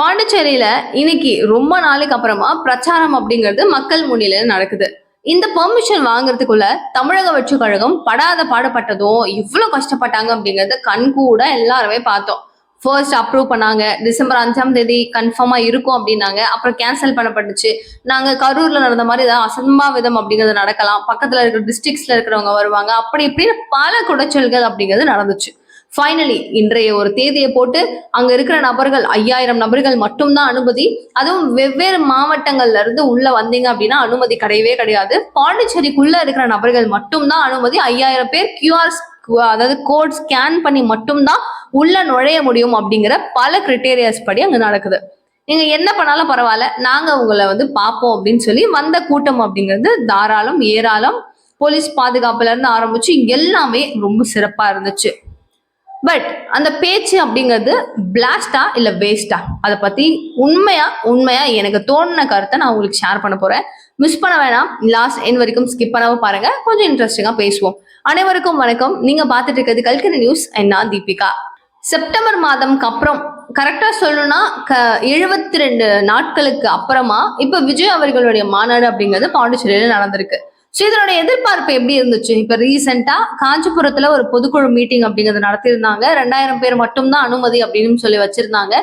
பாண்டிச்சேரியில இன்னைக்கு ரொம்ப நாளைக்கு அப்புறமா பிரச்சாரம் அப்படிங்கிறது மக்கள் முன்னிலையில நடக்குது. இந்த பெர்மிஷன் வாங்குறதுக்குள்ள தமிழக வெற்றி கழகம் படாத பாடுபட்டதும் இவ்வளவு கஷ்டப்பட்டாங்க அப்படிங்கறத கண் கூட எல்லாருமே பார்த்தோம். ஃபர்ஸ்ட் அப்ரூவ் பண்ணாங்க. டிசம்பர் அஞ்சாம் தேதி கன்ஃபார்மா இருக்கும் அப்படின்னாங்க. அப்புறம் கேன்சல் பண்ணப்பட்டுச்சு. நாங்க கரூர்ல நடந்த மாதிரி ஏதாவது அசம்பாவிதம் அப்படிங்கிறது நடக்கலாம். பக்கத்துல இருக்கிற டிஸ்ட்ரிக்ட்ஸ்ல இருக்கிறவங்க வருவாங்க. அப்படி இப்படின்னு பல குடைச்சல்கள் அப்படிங்கிறது நடந்துச்சு. ஃபைனலி இன்றைய ஒரு தேதியை போட்டு அங்க இருக்கிற நபர்கள் ஐயாயிரம் நபர்கள் மட்டும்தான் அனுமதி. அதுவும் வெவ்வேறு மாவட்டங்கள்ல இருந்து உள்ள வந்தீங்க அப்படின்னா அனுமதி கிடையவே கிடையாது. பாண்டிச்சேரிக்குள்ள இருக்கிற நபர்கள் மட்டும்தான் அனுமதி. ஐயாயிரம் பேர் கியூஆர் அதாவது கோட் ஸ்கேன் பண்ணி மட்டும்தான் உள்ள நுழைய முடியும் அப்படிங்கிற பல கிரிட்டேரியாஸ் படி அங்க நடக்குது. நீங்க என்ன பண்ணாலும் பரவாயில்ல. நாங்க உங்களை வந்து பார்ப்போம் அப்படின்னு சொல்லி வந்த கூட்டம் அப்படிங்கிறது தாராளம் ஏராளம். போலீஸ் பாதுகாப்புல இருந்து ஆரம்பிச்சு எல்லாமே ரொம்ப சிறப்பா இருந்துச்சு. பட் அந்த பேச்சு அப்படிங்கிறது பிளாஸ்டா இல்ல வேஸ்டா அதை பத்தி உண்மையா உண்மையா எனக்கு தோணுன கருத்தை நான் உங்களுக்கு ஷேர் பண்ண போறேன். மிஸ் பண்ண வேணாம். லாஸ்ட் என் வரைக்கும் ஸ்கிப் பண்ணாம பாருங்க. கொஞ்சம் இன்ட்ரெஸ்டிங்கா பேசுவோம். அனைவருக்கும் வணக்கம். நீங்க பாத்துட்டு இருக்கிறது கல்கரி நியூஸ் நான் தீபிகா. செப்டம்பர் மாதம்க்கு அப்புறம் கரெக்டா சொல்லணும்னா க எழுபத்தி ரெண்டு நாட்களுக்கு அப்புறமா இப்ப விஜய் அவர்களுடைய மாநாடு அப்படிங்கிறது பாண்டிச்சேரியில நடந்திருக்கு. ஸோ இதனுடைய எதிர்பார்ப்பு எப்படி இருந்துச்சு? இப்ப ரீசெண்டா காஞ்சிபுரத்துல ஒரு பொதுக்குழு மீட்டிங் அப்படிங்கறது நடத்தியிருந்தாங்க. ரெண்டாயிரம் பேர் மட்டும்தான் அனுமதி அப்படின்னு சொல்லி வச்சிருந்தாங்க.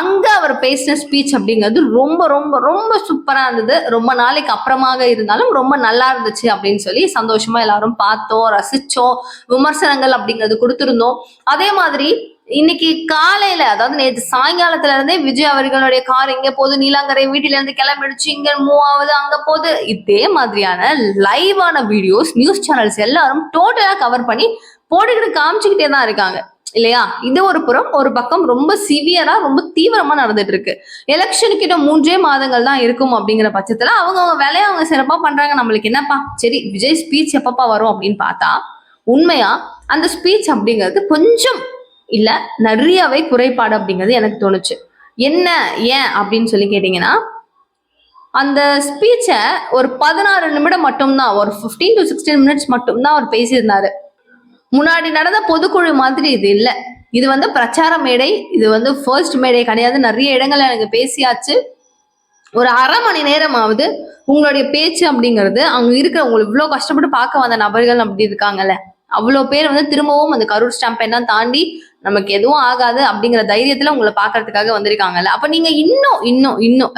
அங்க அவர் பேசின ஸ்பீச் அப்படிங்கிறது ரொம்ப ரொம்ப ரொம்ப சூப்பரா இருந்தது. ரொம்ப நாளைக்கு அப்புறமாக இருந்தாலும் ரொம்ப நல்லா இருந்துச்சு அப்படின்னு சொல்லி சந்தோஷமா எல்லாரும் பார்த்தோம் ரசிச்சோம் விமர்சனங்கள் அப்படிங்கிறது கொடுத்துருந்தோம். அதே மாதிரி இன்னைக்கு காலையில அதாவது நேற்று சாயங்காலத்துல இருந்தே விஜய் அவர்களுடைய கார் எங்க போகுது? நீலாங்கரை வீட்டில இருந்து கிளம்பிடுச்சு. இங்க மூவ் ஆகுது அங்க போகுது. இதே மாதிரியான லைவான வீடியோஸ் நியூஸ் சேனல்ஸ் எல்லாரும் டோட்டலா கவர் பண்ணி போட்டுக்கிட்டு காமிச்சுக்கிட்டே தான் இருக்காங்க. இல்லையா? இது ஒரு புறம் ஒரு பக்கம் ரொம்ப சிவியரா ரொம்ப தீவிரமா நடந்துட்டு இருக்கு. எலெக்ஷனுக்கு இன்னும் மூன்றே மாதங்கள் தான் இருக்கும் அப்படிங்கிற பட்சத்துல அவங்க அவங்க வேலையை அவங்க சிறப்பா பண்றாங்க. நம்மளுக்கு என்னப்பா? சரி விஜய் ஸ்பீச் எப்பப்பா வரும் அப்படின்னு பார்த்தா உண்மையா அந்த ஸ்பீச் அப்படிங்கிறது கொஞ்சம் இல்ல நிறையவே குறைபாடு அப்படிங்கிறது எனக்கு தோணுச்சு. என்ன ஏன் அப்படின்னு சொல்லி கேட்டீங்கன்னா அந்த ஸ்பீச்சை ஒரு பதினாறு நிமிடம் மட்டும்தான் ஒரு 15 டு சிக்ஸ்டீன் மினிட்ஸ் மட்டும்தான் அவர் பேசியிருந்தாரு. முன்னாடி நடந்த பொதுக்குழு மாதிரி இது இல்லை. இது வந்து பிரச்சார மேடை இது வந்து ஃபர்ஸ்ட் மேடை கிடையாது. நிறைய இடங்கள்ல எனக்கு பேசியாச்சு. ஒரு அரை மணி நேரமாவது உங்களுடைய பேச்சு அப்படிங்கிறது அங்க இருக்கிற உங்களுக்கு இவ்வளவு கஷ்டப்பட்டு பார்க்க வந்த நபர்கள் அப்படி இருக்காங்கல்ல. அவ்வளோ பேர் வந்து திரும்பவும் அந்த கரூர் ஸ்டாம்ப் எல்லாம் தாண்டி நமக்கு எதுவும் ஆகாது அப்படிங்கிற தைரியத்துல உங்களை பார்க்கறதுக்காக வந்திருக்காங்கல்ல. அப்ப நீங்க இன்னும் இன்னும் இன்னும்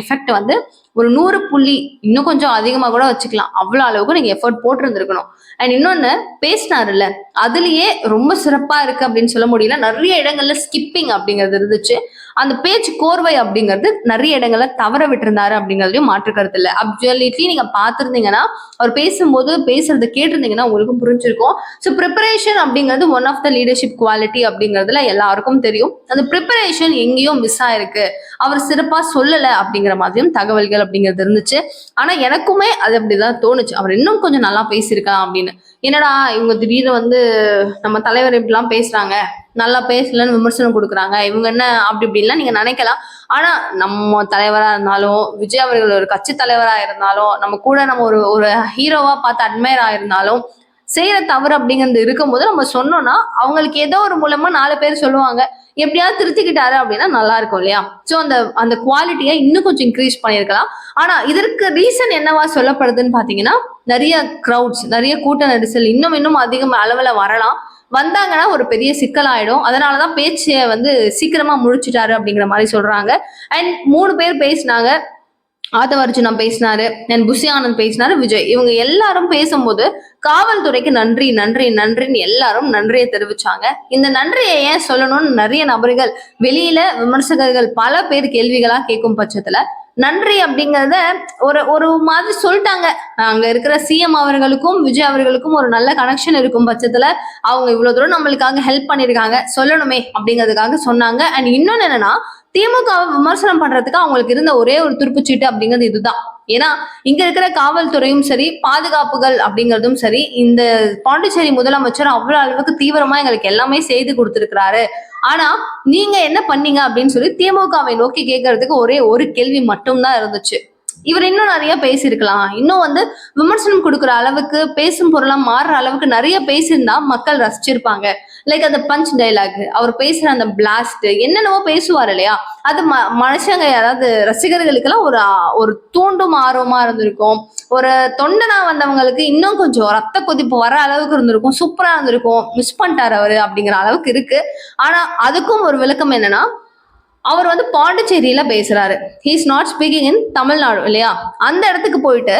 எஃபெக்ட் வந்து ஒரு நூறு புள்ளி இன்னும் கொஞ்சம் அதிகமா கூட வச்சுக்கலாம். அவ்வளோ அளவுக்கு நீங்க எஃபர்ட் போட்டிருந்துருக்கணும். அண்ட் இன்னொன்னு பேசினாருல்ல அதுலயே ரொம்ப சிறப்பா இருக்கு அப்படின்னு சொல்ல முடியல. நிறைய இடங்கள்ல ஸ்கிப்பிங் அப்படிங்கிறது இருந்துச்சு. அந்த பேச்சு கோர்வை அப்படிங்கிறது நிறைய இடங்களை தவற விட்டிருந்தாரு அப்படிங்கிறதையும் மாற்று கருத்து இல்லை. அப்சல்யூட்லி நீங்க பார்த்துருந்தீங்கன்னா அவர் பேசும்போது பேசுறதை கேட்டிருந்தீங்கன்னா உங்களுக்கும் புரிஞ்சிருக்கும். ஸோ ப்ரிப்பரேஷன் அப்படிங்கிறது one of the leadership quality அப்படிங்கிறதுல எல்லாருக்கும் தெரியும். அந்த ப்ரிப்பரேஷன் எங்கேயும் மிஸ் ஆயிருக்கு. அவர் சிறப்பா சொல்லலை அப்படிங்கிற மாதிரியும் தகவல்கள் அப்படிங்கிறது இருந்துச்சு. ஆனா எனக்குமே அது அப்படிதான் தோணுச்சு. அவர் இன்னும் கொஞ்சம் நல்லா பேசியிருக்கலாம் அப்படின்னு. என்னடா இவங்க திடீர்னு வந்து நம்ம தலைவர் இப்படிலாம் பேசுறாங்க? நல்லா பேசலன்னு விமர்சனம் கொடுக்குறாங்க. இவங்க என்ன அப்படி இப்படின்லாம் நீங்க நினைக்கலாம். ஆனா நம்ம தலைவரா இருந்தாலும் விஜய் அவர்கள் ஒரு கட்சி தலைவரா இருந்தாலும் நம்ம கூட நம்ம ஒரு ஒரு ஹீரோவா பார்த்து அட்மையர் ஆயிருந்தாலும் செய்யற தவறு அப்படிங்கிறது இருக்கும்போது நம்ம சொன்னோம்னா அவங்களுக்கு ஏதோ ஒரு மூலமா நாலு பேர் சொல்லுவாங்க. எப்படியாவது திருத்திக்கிட்டாரு அப்படின்னா நல்லா இருக்கும் இல்லையா? ஸோ அந்த அந்த குவாலிட்டியை இன்னும் கொஞ்சம் இன்க்ரீஸ் பண்ணியிருக்கலாம். ஆனா இதற்கு ரீசன் என்னவா சொல்லப்படுதுன்னு பாத்தீங்கன்னா நிறைய க்ரௌட்ஸ் நிறைய கூட்ட நெரிசல் இன்னும் இன்னும் அதிகம் அளவுல வரலாம். வந்தாங்கன்னா ஒரு பெரிய சிக்கலாயிடும். அதனாலதான் பேச்சை வந்து சீக்கிரமா முடிச்சுட்டாரு அப்படிங்கிற மாதிரி சொல்றாங்க. அண்ட் மூணு பேர் பேசினாங்க. ஆதவர்ஜுனா பேசினாரு என் புஷி ஆனந்த் பேசினாரு விஜய். இவங்க எல்லாரும் பேசும்போது காவல்துறைக்கு நன்றி நன்றி நன்றின்னு எல்லாரும் நன்றியை தெரிவிச்சாங்க. இந்த நன்றியை ஏன் சொல்லணும்னு நிறைய நபர்கள் வெளியில விமர்சகர்கள் பல பேர் கேள்விகளா கேட்கும் பட்சத்துல நன்றி அப்படிங்கறத ஒரு ஒரு மாதிரி சொல்லிட்டாங்க. அங்க இருக்கிற சிஎம் அவர்களுக்கும் விஜய் அவர்களுக்கும் ஒரு நல்ல கனெக்ஷன் இருக்கும் பட்சத்துல அவங்க இவ்வளவு தூரம் நம்மளுக்காக ஹெல்ப் பண்ணிருக்காங்க சொல்லணுமே அப்படிங்கிறதுக்காக சொன்னாங்க. அண்ட் இன்னொன்னு என்னன்னா திமுகவை விமர்சனம் பண்றதுக்கு அவங்களுக்கு இருந்த ஒரே ஒரு துருப்புச்சீட்டு அப்படிங்கிறது இதுதான். ஏன்னா இங்க இருக்கிற காவல்துறையும் சரி பாதுகாப்புகள் அப்படிங்கிறதும் சரி இந்த பாண்டிச்சேரி முதலமைச்சர் அவ்வளவு அளவுக்கு தீவிரமா எங்களுக்கு எல்லாமே செய்து கொடுத்திருக்கிறாரு. ஆனா நீங்க என்ன பண்ணீங்க அப்படின்னு சொல்லி திமுகவை நோக்கி கேட்கறதுக்கு ஒரே ஒரு கேள்வி மட்டும்தான் இருந்துச்சு. இவர் இன்னும் நிறைய பேசியிருக்கலாம். இன்னும் வந்து விமர்சனம் கொடுக்குற அளவுக்கு பேசும் பொருளா மாறுற அளவுக்கு நிறைய பேசியிருந்தா மக்கள் ரசிச்சிருப்பாங்க. லைக் அந்த பஞ்ச் டைலாக் அவர் பேசுற அந்த பிளாஸ்ட் என்னென்னவோ பேசுவார் இல்லையா? அது ம மனுஷங்க அதாவது ரசிகர்களுக்கெல்லாம் ஒரு ஒரு தூண்டும் ஆர்வமா இருந்திருக்கும். ஒரு தொண்டனா வந்தவங்களுக்கு இன்னும் கொஞ்சம் ரத்த கொதிப்பு வர அளவுக்கு இருந்திருக்கும். சூப்பரா இருந்திருக்கும். மிஸ் பண்ணிட்டாரு அவரு அப்படிங்கிற அளவுக்கு இருக்கு. ஆனா அதுக்கும் ஒரு விளக்கம் என்னன்னா அவர் வந்து பாண்டிச்சேரியில பேசுறாரு. He's not speaking in Tamil Nadu இல்லையா? அந்த இடத்துக்கு போயிட்டு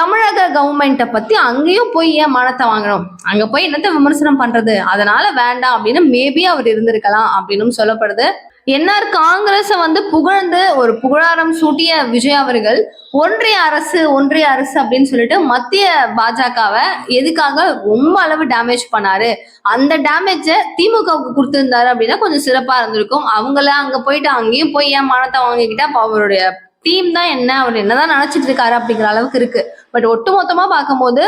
தமிழக கவர்மெண்ட்டை பத்தி அங்கேயும் போய் ஏன் மானத்தை வாங்கணும்? அங்க போய் என்னத்த விமர்சனம் பண்றது? அதனால வேண்டாம் அப்படின்னு மேபி அவர் இருந்திருக்கலாம் அப்படின்னு சொல்லப்படுது. என்ஆர் காங்கிரஸை வந்து புகழ்ந்து ஒரு புகழாரம் சூட்டிய விஜய் அவர்கள் ஒன்றிய அரசு ஒன்றிய அரசு அப்படின்னு சொல்லிட்டு மத்திய பாஜகவை எதுக்காக ரொம்ப அளவு டேமேஜ் பண்ணாரு. அந்த டேமேஜை திமுகவுக்கு கொடுத்திருந்தாரு அப்படின்னா கொஞ்சம் சிறப்பா இருந்திருக்கும். அவங்கள அங்க போயிட்டு அங்கேயும் போய் ஏன் மானத்தை வாங்கிக்கிட்டா அவருடைய டீம் தான் என்ன அவர் என்னதான் நினைச்சிட்டு இருக்காரு அப்படிங்கிற அளவுக்கு இருக்கு. பட் ஒட்டு மொத்தமா பார்க்கும்போது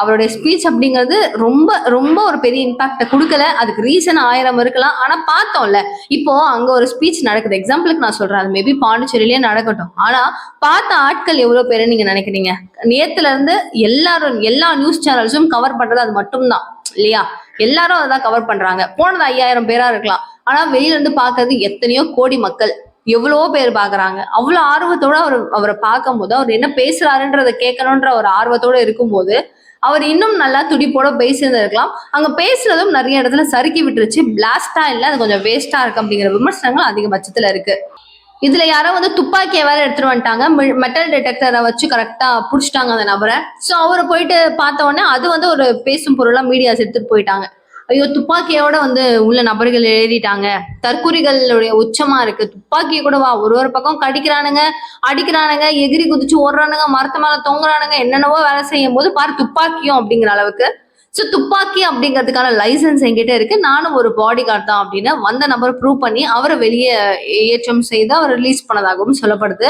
அவருடைய ஸ்பீச் அப்படிங்கிறது ரொம்ப ரொம்ப ஒரு பெரிய இம்பாக்ட கொடுக்கல. அதுக்கு ரீசன் ஆயிரம் இருக்கலாம். ஆனா பார்த்தோம்ல இப்போ அங்க ஒரு ஸ்பீச் நடக்குது. எக்ஸாம்பிளுக்கு நான் சொல்றேன். அது மேபி பாண்டிச்சேரியிலேயே நடக்கட்டும். ஆனா பார்த்த ஆட்கள் எவ்வளவு பேரு நீங்க நினைக்கிறீங்க? நேத்துல இருந்து எல்லாரும் எல்லா நியூஸ் சேனல்ஸும் கவர் பண்றது அது மட்டும்தான் இல்லையா? எல்லாரும் அதான் கவர் பண்றாங்க. போனது ஐயாயிரம் பேரா இருக்கலாம். ஆனா வெளியில இருந்து பாக்குறது எத்தனையோ கோடி மக்கள். எவ்வளவோ பேர் பாக்குறாங்க. அவ்வளவு ஆர்வத்தோட அவர் அவரை பார்க்கும்போது அவர் என்ன பேசுறாருன்றத கேட்கணுன்ற ஒரு ஆர்வத்தோட இருக்கும்போது அவர் இன்னும் நல்லா துடிப்போட பேசியிருந்திருக்கலாம் அங்க பேசுறதும் நிறைய இடத்துல சறுக்கி விட்டுருச்சு. பிளாஸ்டா இல்ல அது கொஞ்சம் வேஸ்டா இருக்கு அப்படிங்கிற விமர்சனங்கள் அதிகபட்சத்துல இருக்கு. இதுல யாரோ வந்து துப்பாக்கியை வேற எடுத்துட்டு வந்துட்டாங்க. மெட்டல் டிடெக்டரை வச்சு கரெக்டா புடிச்சிட்டாங்க அந்த நபரை. சோ அவரை போயிட்டு பார்த்த உடனே அது வந்து ஒரு பேசும் பொருளா மீடியாஸ் எடுத்துட்டு போயிட்டாங்க. ஐயோ துப்பாக்கியோட வந்து உள்ள நபர்கள் எழுதிட்டாங்க. தற்குறிகளுடைய உச்சமா இருக்கு. துப்பாக்கியை கூட வா ஒரு ஒரு பக்கம் கடிக்கிறானுங்க அடிக்கிறானுங்க எகிரி குதிச்சு ஓடுறானுங்க மரத்து மேல தொங்குறானுங்க என்னென்னவோ வேலை செய்யும் போது பாரு துப்பாக்கியும் அப்படிங்கிற அளவுக்கு. ஸோ துப்பாக்கி அப்படிங்கிறதுக்கான லைசன்ஸ் என்கிட்ட இருக்கு. நானும் ஒரு பாடி கார்டு தான் அப்படின்னு வந்த நபர் ப்ரூவ் பண்ணி அவரை வெளியே ஏற்றம் செய்து அவர் ரிலீஸ் பண்ணதாகவும் சொல்லப்படுது.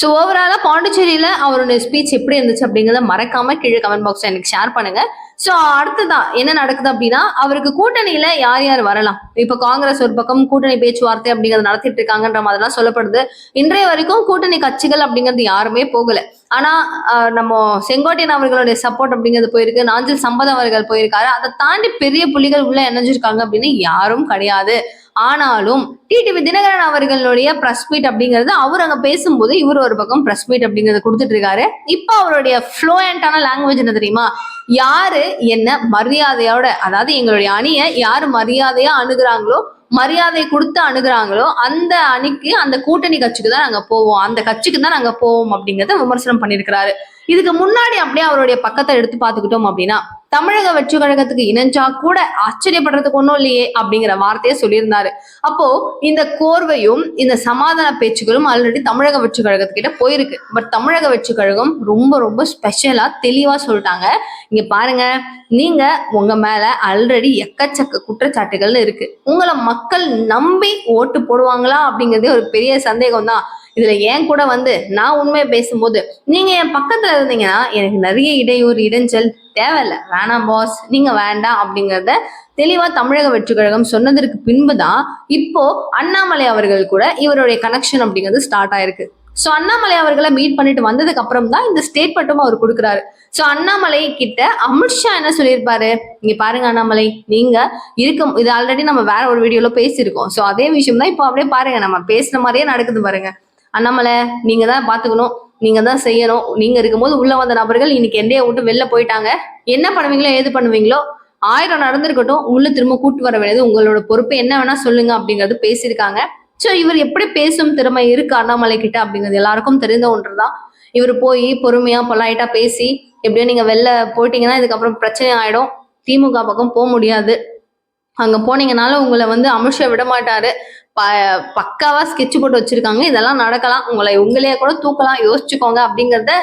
ஸோ ஓவராலாக பாண்டிச்சேரியில் அவருடைய ஸ்பீச் எப்படி இருந்துச்சு அப்படிங்கிறத மறக்காம கீழே கமெண்ட் பாக்ஸில் எனக்கு ஷேர் பண்ணுங்க. ஸோ அடுத்ததான் என்ன நடக்குது அப்படின்னா அவருக்கு கூட்டணியில யார் யார் வரலாம்? இப்ப காங்கிரஸ் ஒரு பக்கம் கூட்டணி பேச்சுவார்த்தை அப்படிங்கறது நடத்திட்டு இருக்காங்கன்ற மாதிரிலாம் சொல்லப்படுது. இன்றைய வரைக்கும் கூட்டணி கட்சிகள் அப்படிங்கிறது யாருமே போகல. ஆனா நம்ம செங்கோட்டையன் அவர்களுடைய சப்போர்ட் அப்படிங்கிறது போயிருக்கு. நாஞ்சில் சம்பத் அவர்கள் போயிருக்காரு. அதை தாண்டி பெரிய புள்ளிகள் உள்ள இணைஞ்சிருக்காங்க அப்படின்னு யாரும் கிடையாது. ஆனாலும் டிடிவி தினகரன் அவர்களுடைய பிரஸ் மீட் அப்படிங்கிறது அவர் அங்க பேசும்போது இவர் ஒரு பக்கம் பிரஸ் மீட் அப்படிங்கறத கொடுத்துட்டு இருக்காரு. இப்போ அவருடைய ஃப்ளோயண்டான லாங்குவேஜ் என்ன தெரியுமா? யாரு என்ன மரியாதையோட அதாவது எங்களுடைய அணியை யாரு மரியாதையா அணுகிறாங்களோ மரியாதை கொடுத்து அணுகிறாங்களோ அந்த அணிக்கு அந்த கூட்டணி கட்சிக்கு தான் நாங்க போவோம். அந்த கட்சிக்கு தான் நாங்க போவோம் அப்படிங்கறத விமர்சனம் பண்ணியிருக்கிறாரு. இதுக்கு முன்னாடி அப்படியே அவருடைய பக்கத்தை எடுத்து பார்த்துக்கிட்டோம் அப்படின்னா தமிழக வெற்றி கழகத்துக்கு இணைஞ்சா கூட ஆச்சரியப்படுறதுக்கு ஒன்றும் இல்லையே அப்படிங்கிற வார்த்தையை சொல்லியிருந்தாரு. அப்போ இந்த கோர்வையும் இந்த சமாதான பேச்சுக்களும் ஆல்ரெடி தமிழக வெற்றி கழகத்துக்கிட்ட போயிருக்கு. பட் தமிழக வெற்றி கழகம் ரொம்ப ரொம்ப ஸ்பெஷலா தெளிவா சொல்லிட்டாங்க. இங்க பாருங்க நீங்க உங்க மேல ஆல்ரெடி எக்கச்சக்க குற்றச்சாட்டுகள்னு இருக்கு. உங்களை மக்கள் நம்பி ஓட்டு போடுவாங்களா அப்படிங்கறதே ஒரு பெரிய சந்தேகம் தான் இதுல ஏன் கூட வந்து நான் உண்மையை பேசும்போது நீங்க என் பக்கத்துல இருந்தீங்கன்னா எனக்கு நிறைய இடையூறு இடைஞ்சல் தேவையில்ல. வேணாம் பாஸ் நீங்க வேண்டாம் அப்படிங்கிறத தெளிவா தமிழக வெற்றி கழகம் சொன்னதற்கு பின்புதான் இப்போ அண்ணாமலை அவர்கள் கூட இவருடைய கனெக்ஷன் அப்படிங்கிறது ஸ்டார்ட் ஆயிருக்கு. ஸோ அண்ணாமலை அவர்களை மீட் பண்ணிட்டு வந்ததுக்கு அப்புறம் தான் இந்த ஸ்டேட்மெண்ட்டும் அவர் கொடுக்குறாரு. ஸோ அண்ணாமலை கிட்ட அமித்ஷா என்ன சொல்லியிருப்பாரு? இங்க பாருங்க அண்ணாமலை நீங்க இருக்கும் இது ஆல்ரெடி நம்ம வேற ஒரு வீடியோல பேசியிருக்கோம். ஸோ அதே விஷயம் தான் இப்போ அப்படியே பாருங்க நம்ம பேசுன மாதிரியே நடக்குது பாருங்க. அண்ணாமலை நீங்க தான் பாத்துக்கணும். நீங்க தான் செய்யணும். நீங்க இருக்கும்போது உள்ள வந்த நபர்கள் இன்னைக்கு எண்டையை விட்டு வெளில போயிட்டாங்க. என்ன பண்ணுவீங்களோ ஏது பண்ணுவீங்களோ ஆயிரம் நடந்திருக்கட்டும் உள்ள திரும்ப கூட்டு வர வேண்டியது உங்களோட பொறுப்பு. என்ன வேணா சொல்லுங்க அப்படிங்கறது பேசியிருக்காங்க. சோ இவர் எப்படி பேசும் திறமை இருக்கு அண்ணாமலை கிட்ட அப்படிங்கிறது எல்லாருக்கும் தெரிந்த ஒன்றுதான். இவர் போய் பொறுமையா பொலாயிட்டா பேசி எப்படியோ நீங்க வெளில போயிட்டீங்கன்னா இதுக்கப்புறம் பிரச்சனை ஆயிடும். திமுக பக்கம் போக முடியாது. அங்க போனீங்கனால உங்களை வந்து அமித்ஷா விட மாட்டாரு. ப பக்காவா ஸ்கெட்ச் போட்டு வச்சிருக்காங்க. இதெல்லாம் நடக்கலாம். உங்களை உங்களையே கூட தூக்கலாம். யோசிச்சுக்கோங்க அப்படிங்கறத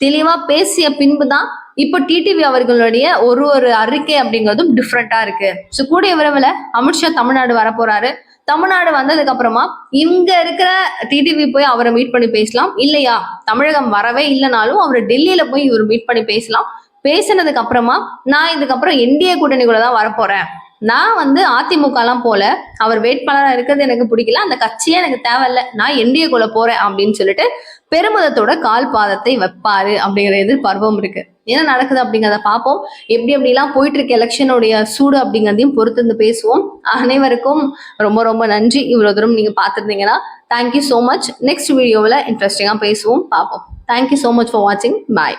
தெளிவா பேசிய பின்பு தான் இப்போ டிடிவி அவர்களுடைய ஒரு ஒரு அறிக்கை அப்படிங்கிறதும் டிஃப்ரெண்டா இருக்கு. ஸோ கூடிய விரைவில் அமித்ஷா தமிழ்நாடு வரப்போறாரு. தமிழ்நாடு வந்ததுக்கு அப்புறமா இங்க இருக்கிற டிடிவி போய் அவரை மீட் பண்ணி பேசலாம். இல்லையா? தமிழகம் வரவே இல்லைனாலும் அவர் டெல்லியில போய் இவர் மீட் பண்ணி பேசலாம். பேசினதுக்கு அப்புறமா நான் இதுக்கப்புறம் என்டிஏ கூட்டணி கூட தான் வரப்போறேன். நான் வந்து அதிமுகலாம் போல அவர் வேட்பாளராக இருக்கிறது எனக்கு பிடிக்கல அந்த கட்சியே எனக்கு தேவையில்ல. நான் என்டிஏக்குள்ள போறேன் அப்படின்னு சொல்லிட்டு பெருமிதத்தோட கால் பாதத்தை வைப்பாரு அப்படிங்கிற எதிர்பார்ப்பும் இருக்கு. என்ன நடக்குது அப்படிங்கிறத பார்ப்போம். எப்படி எப்படிலாம் போயிட்டு இருக்க எலெக்ஷனுடைய சூடு அப்படிங்கிறதையும் பொறுத்து இருந்து பேசுவோம். அனைவருக்கும் ரொம்ப ரொம்ப நன்றி. இவ்வளவு தூரம் நீங்க பார்த்துருந்தீங்கன்னா தேங்க்யூ ஸோ மச் நெக்ஸ்ட் வீடியோவில் இன்ட்ரெஸ்டிங்காக பேசுவோம் பார்ப்போம். தேங்க்யூ ஸோ மச் ஃபார் வாட்சிங் பாய்